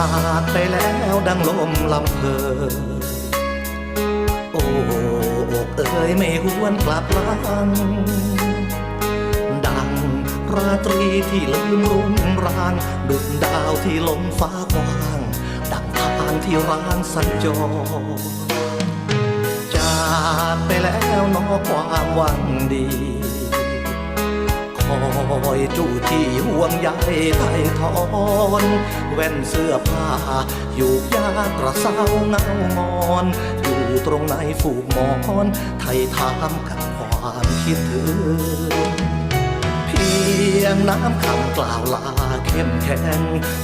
จากไปแล้วดังลมลำเพอโอ้อกเอ๋ยไม่หวนกลับลัง ดังราตรีที่ลืมรุ่งรางดุดดาวที่ลมฟ้ากว้าง ดังทางที่ร้างสัญจรจากไปแล้วนอความหวังดี อยจู่ที่ห่วงใยไทยทอนแว่นเสื้อผ้า อยู่ยากกระเซ้าเงางอน อยู่ตรงไหนฝูกหมอนไทยถามกับความคิดถึงเพียงน้ำคำกล่าวลาเข้มแข็ง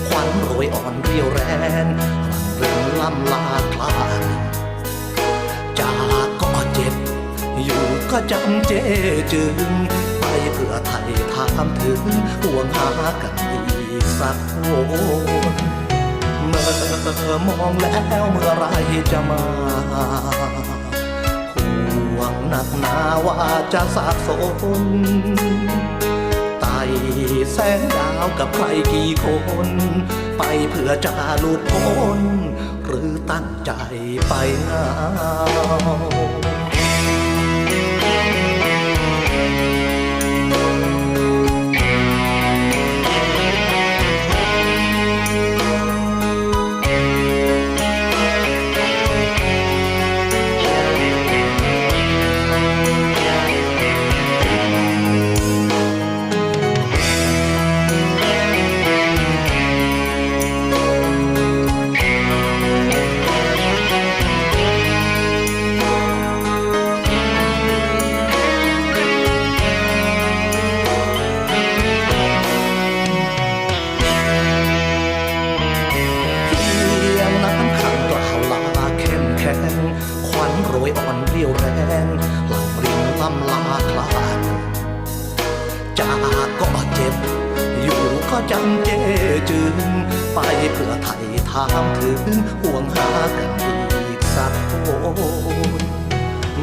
ควันโรยอ่อนเรียวแรงรังเริงล่ำลาคลานจากก็เจ็บ อยู่ก็จำเจจึง ไปเพื่อไทยถามถึงห่วงหากันอีกสักคนเมื่อมองแล้วเมื่อไรจะมาห่วงหนักหนาว่าจะสาบสนไต่แสงดาวกับใครกี่คน ไปเพื่อจะหลุดพ้นหรือตั้งใจไปเหงา ควันโรยอ่อนเรียวแรงหลังริมลำลาคลานจากก็เจ็บ อยู่ก็จำเจจึง ไปเพื่อไทยถามถึงห่วงหากันอีกสักคน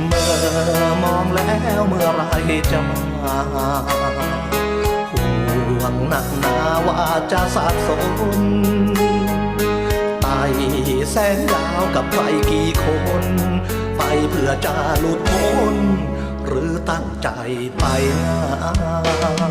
เมื่อมองแล้วเมื่อไรจะมาห่วงหนักหนาว่าจะสาบสนไต่แสงดาวกับใครกี่คน เพื่อจะหลุดพ้นหรือตั้งใจไปเหงา